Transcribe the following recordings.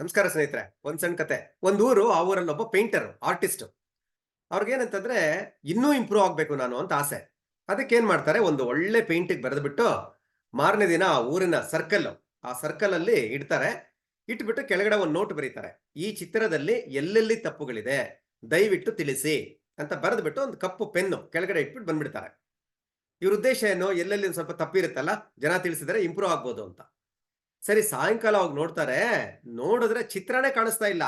ನಮಸ್ಕಾರ ಸ್ನೇಹಿತರೆ, ಒಂದ್ ಸಣ್ಣ ಕತೆ. ಒಂದ್ ಊರು, ಆ ಊರಲ್ಲಿ ಒಬ್ಬ ಪೇಂಟರ್ ಆರ್ಟಿಸ್ಟ್ ಅವ್ರಿಗೇನಂತಂದ್ರೆ ಇನ್ನೂ ಇಂಪ್ರೂವ್ ಆಗ್ಬೇಕು ನಾನು ಅಂತ ಆಸೆ. ಅದಕ್ಕೆ ಏನ್ ಮಾಡ್ತಾರೆ, ಒಂದು ಒಳ್ಳೆ ಪೇಂಟಿಂಗ್ ಬರೆದ್ಬಿಟ್ಟು ಮಾರನೇ ದಿನ ಆ ಊರಿನ ಸರ್ಕಲ್ ಆ ಸರ್ಕಲ್ ಅಲ್ಲಿ ಇಡ್ತಾರೆ. ಇಟ್ಬಿಟ್ಟು ಕೆಳಗಡೆ ಒಂದು ನೋಟ್ ಬರೀತಾರೆ. ಈ ಚಿತ್ರದಲ್ಲಿ ಎಲ್ಲೆಲ್ಲಿ ತಪ್ಪುಗಳಿದೆ, ದಯವಿಟ್ಟು ತಿಳಿಸಿ ಅಂತ ಬರೆದ್ಬಿಟ್ಟು ಒಂದು ಕಪ್ಪು ಪೆನ್ನು ಕೆಳಗಡೆ ಇಟ್ಬಿಟ್ಟು ಬಂದ್ಬಿಡ್ತಾರೆ. ಇವ್ರ ಉದ್ದೇಶ ಏನು? ಎಲ್ಲೆಲ್ಲಿ ಸ್ವಲ್ಪ ತಪ್ಪಿರುತ್ತಲ್ಲ, ಜನ ತಿಳಿಸಿದ್ರೆ ಇಂಪ್ರೂವ್ ಆಗ್ಬೋದು ಅಂತ. ಸರಿ, ಸಾಯಂಕಾಲ ಅವಾಗ ನೋಡ್ತಾರೆ, ನೋಡಿದ್ರೆ ಚಿತ್ರನೇ ಕಾಣಿಸ್ತಾ ಇಲ್ಲ.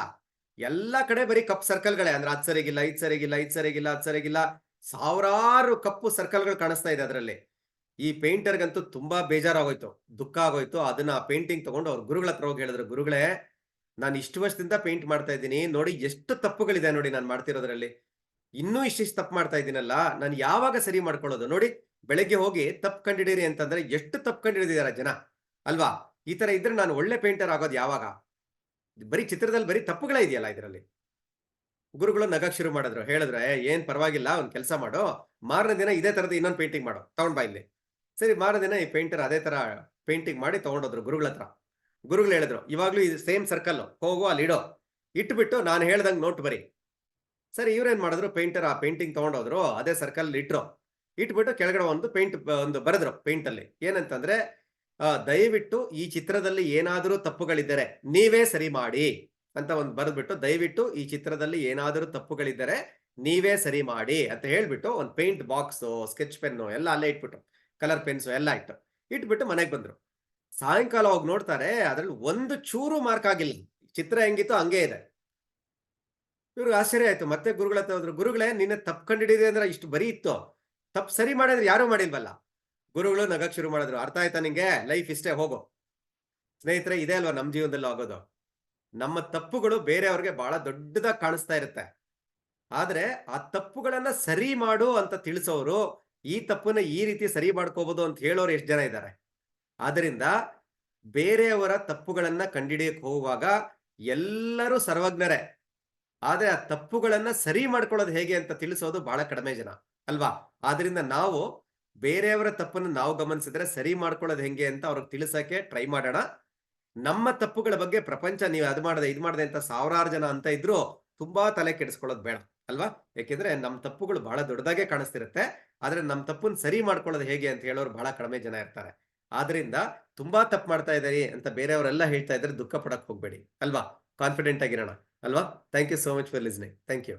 ಎಲ್ಲಾ ಕಡೆ ಬರೀ ಕಪ್ ಸರ್ಕಲ್ಗಳೇ, ಅಂದ್ರೆ ಅದ್ ಸರಿಗಿಲ್ಲ, ಇದ್ ಸರಿಗಿಲ್ಲ ಇದ್ ಸರಿಗಿಲ್ಲ, ಅದ್ ಸರಿಗಿಲ್ಲ, ಸಾವಿರಾರು ಕಪ್ಪು ಸರ್ಕಲ್ಗಳು ಕಾಣಿಸ್ತಾ ಇದೆ ಅದರಲ್ಲಿ. ಈ ಪೇಂಟರ್ಗಂತೂ ತುಂಬಾ ಬೇಜಾರಾಗೋಯ್ತು, ದುಃಖ ಆಗೋಯ್ತು. ಅದನ್ನ ಪೇಂಟಿಂಗ್ ತಗೊಂಡು ಅವ್ರ ಗುರುಗಳ ಹತ್ರ ಹೋಗಿ ಹೇಳಿದ್ರು, ಗುರುಗಳೇ, ನಾನು ಇಷ್ಟು ವರ್ಷದಿಂದ ಪೇಂಟ್ ಮಾಡ್ತಾ ಇದ್ದೀನಿ, ನೋಡಿ ಎಷ್ಟು ತಪ್ಪುಗಳಿದೆ ನೋಡಿ ನಾನು ಮಾಡ್ತಿರೋದ್ರಲ್ಲಿ. ಇನ್ನೂ ಇಷ್ಟಿಷ್ಟು ತಪ್ಪು ಮಾಡ್ತಾ ಇದ್ದೀನಲ್ಲ, ನಾನು ಯಾವಾಗ ಸರಿ ಮಾಡ್ಕೊಳ್ಳೋದು? ನೋಡಿ, ಬೆಳಗ್ಗೆ ಹೋಗಿ ತಪ್ಪು ಕಂಡಿಡೀರಿ ಅಂತಂದ್ರೆ ಎಷ್ಟು ತಪ್ಪು ಕಂಡಿಡಿದಾರ ಜನ, ಅಲ್ವಾ? ಈ ತರ ಇದ್ರೆ ನಾನು ಒಳ್ಳೆ ಪೇಂಟರ್ ಆಗೋದು ಯಾವಾಗ? ಬರೀ ಚಿತ್ರದಲ್ಲಿ ಬರೀ ತಪ್ಪುಗಳೇ ಇದೆಯಲ್ಲ ಇದರಲ್ಲಿ? ಗುರುಗಳು ನಗಕ್ ಶುರು ಮಾಡಿದ್ರು. ಹೇಳಿದ್ರೆ ಏನ್ ಪರವಾಗಿಲ್ಲ, ಒಂದ್ ಕೆಲಸ ಮಾಡೋ. ಮಾರನೇ ದಿನ ಇದೇ ತರದ ಇನ್ನೊಂದು ಪೇಂಟಿಂಗ್ ಮಾಡೋ. ತಗೊಂಡ್ ಬಾ ಇಲ್ಲಿ. ಸರಿ, ಮಾರನೇ ದಿನ ಈ ಪೇಂಟರ್ ಅದೇ ತರ ಪೇಂಟಿಂಗ್ ಮಾಡಿ ತಗೊಂಡೋದ್ರು ಗುರುಗಳ ಹತ್ರ. ಗುರುಗಳು ಹೇಳಿದ್ರು, ಇವಾಗ್ಲೂ ಇದು ಸೇಮ್ ಸರ್ಕಲ್ ಹೋಗು, ಅಲ್ಲಿ ಇಡೋ. ಇಟ್ಬಿಟ್ಟು ನಾನು ಹೇಳ್ದಂಗೆ ನೋಟ್ ಬರಿ. ಸರಿ, ಇವ್ರೇನ್ ಮಾಡಿದ್ರು? ಪೇಂಟರ್ ಆ ಪೇಂಟಿಂಗ್ ತಗೊಂಡೋದ್ರು, ಅದೇ ಸರ್ಕಲ್ ಇಟ್ರು. ಇಟ್ಬಿಟ್ಟು ಕೆಳಗಡೆ ಒಂದು ಪೇಂಟ್ ಒಂದು ಬರೆದ್ರು ಪೇಂಟ್ ಅಲ್ಲಿ. ಏನಂತಂದ್ರೆ ದಯವಿಟ್ಟು ಈ ಚಿತ್ರದಲ್ಲಿ ಏನಾದರೂ ತಪ್ಪುಗಳಿದ್ದರೆ ನೀವೇ ಸರಿ ಮಾಡಿ ಅಂತ ಒಂದು ಬರೆದ್ಬಿಟ್ಟು ದಯವಿಟ್ಟು ಈ ಚಿತ್ರದಲ್ಲಿ ಏನಾದರೂ ತಪ್ಪುಗಳಿದ್ದರೆ ನೀವೇ ಸರಿ ಮಾಡಿ ಅಂತ ಹೇಳ್ಬಿಟ್ಟು ಒಂದು ಪೇಂಟ್ ಬಾಕ್ಸ್, ಸ್ಕೆಚ್ ಪೆನ್ನು ಎಲ್ಲ ಅಲ್ಲೇ ಇಟ್ಬಿಟ್ಟು, ಕಲರ್ ಪೆನ್ಸು ಎಲ್ಲ ಇಟ್ಟು, ಇಟ್ಬಿಟ್ಟು ಮನೆಗೆ ಬಂದ್ರು. ಸಾಯಂಕಾಲ ಹೋಗಿ ನೋಡ್ತಾರೆ, ಅದ್ರಲ್ಲಿ ಒಂದು ಚೂರು ಮಾರ್ಕ್ ಆಗಿಲ್ಲ. ಚಿತ್ರ ಹೆಂಗಿತ್ತು ಹಂಗೆ ಇದೆ. ಇವ್ರಿಗೆ ಆಶ್ಚರ್ಯ ಆಯ್ತು, ಮತ್ತೆ ಗುರುಗಳ ಹತ್ರ ಹೋದ್ರು, ಗುರುಗಳೇ ನಿನ್ನೆ ತಪ್ಪು ಕಂಡಿಡಿದೆ ಅಂದ್ರೆ ಇಷ್ಟು ಬರೀ ಇತ್ತು. ತಪ್ಪು ಸರಿ ಮಾಡಿದ್ರೆ ಯಾರು ಮಾಡಿಲ್ವಲ್ಲ? ಗುರುಗಳು ನಗಕ್ ಶುರು ಮಾಡಿದ್ರು. ಅರ್ಥ ಆಯ್ತಾ ನಿಂಗೆ? ಲೈಫ್ ಇಷ್ಟೇ, ಹೋಗು. ಸ್ನೇಹಿತರೆ, ಇದೇ ಅಲ್ವಾ ನಮ್ಮ ಜೀವನದಲ್ಲಿ ಆಗೋದು? ನಮ್ಮ ತಪ್ಪುಗಳು ಬೇರೆಯವ್ರಿಗೆ ಬಹಳ ದೊಡ್ಡದಾಗಿ ಕಾಣಿಸ್ತಾ ಇರುತ್ತೆ. ಆದ್ರೆ ಆ ತಪ್ಪುಗಳನ್ನ ಸರಿ ಮಾಡು ಅಂತ ತಿಳಿಸೋರು, ಈ ತಪ್ಪನ್ನ ಈ ರೀತಿ ಸರಿ ಮಾಡ್ಕೋಬಹುದು ಅಂತ ಹೇಳೋರು ಎಷ್ಟು ಜನ ಇದ್ದಾರೆ? ಆದ್ರಿಂದ ಬೇರೆಯವರ ತಪ್ಪುಗಳನ್ನ ಕಂಡಿಡಿಯಕ್ ಹೋಗುವಾಗ ಎಲ್ಲರೂ ಸರ್ವಜ್ಞರೇ. ಆದ್ರೆ ಆ ತಪ್ಪುಗಳನ್ನ ಸರಿ ಮಾಡ್ಕೊಳ್ಳೋದು ಹೇಗೆ ಅಂತ ತಿಳಿಸೋದು ಬಹಳ ಕಡಿಮೆ ಜನ, ಅಲ್ವಾ? ಆದ್ರಿಂದ ನಾವು ಬೇರೆಯವರ ತಪ್ಪನ್ನು ನಾವು ಗಮನಿಸಿದ್ರೆ ಸರಿ ಮಾಡ್ಕೊಳ್ಳೋದು ಹೆಂಗೆ ಅಂತ ಅವ್ರಿಗೆ ತಿಳಿಸಕ್ಕೆ ಟ್ರೈ ಮಾಡೋಣ. ನಮ್ಮ ತಪ್ಪುಗಳ ಬಗ್ಗೆ ಪ್ರಪಂಚ ನೀವು ಅದು ಮಾಡದೆ, ಇದು ಮಾಡದೆ ಅಂತ ಸಾವಿರಾರು ಜನ ಅಂತ ಇದ್ರು ತುಂಬಾ ತಲೆ ಕೆಡಿಸ್ಕೊಳ್ಳೋದು ಬೇಡ, ಅಲ್ವಾ? ಯಾಕೆಂದ್ರೆ ನಮ್ಮ ತಪ್ಪುಗಳು ಬಹಳ ದೊಡ್ಡದಾಗೆ ಕಾಣಿಸ್ತಿರುತ್ತೆ. ಆದ್ರೆ ನಮ್ಮ ತಪ್ಪನ್ನ ಸರಿ ಮಾಡ್ಕೊಳ್ಳೋದು ಹೇಗೆ ಅಂತ ಹೇಳೋರು ಬಹಳ ಕಡಿಮೆ ಜನ ಇರ್ತಾರೆ. ಆದ್ರಿಂದ ತುಂಬಾ ತಪ್ಪು ಮಾಡ್ತಾ ಇದ್ದಾರೆ ಅಂತ ಬೇರೆಯವರೆಲ್ಲ ಹೇಳ್ತಾ ಇದ್ರೆ ದುಃಖ ಪಡಕ್ ಹೋಗ್ಬೇಡಿ, ಅಲ್ವಾ? ಕಾನ್ಫಿಡೆಂಟ್ ಆಗಿರೋಣ, ಅಲ್ವಾ? Thank you so much for listening thank you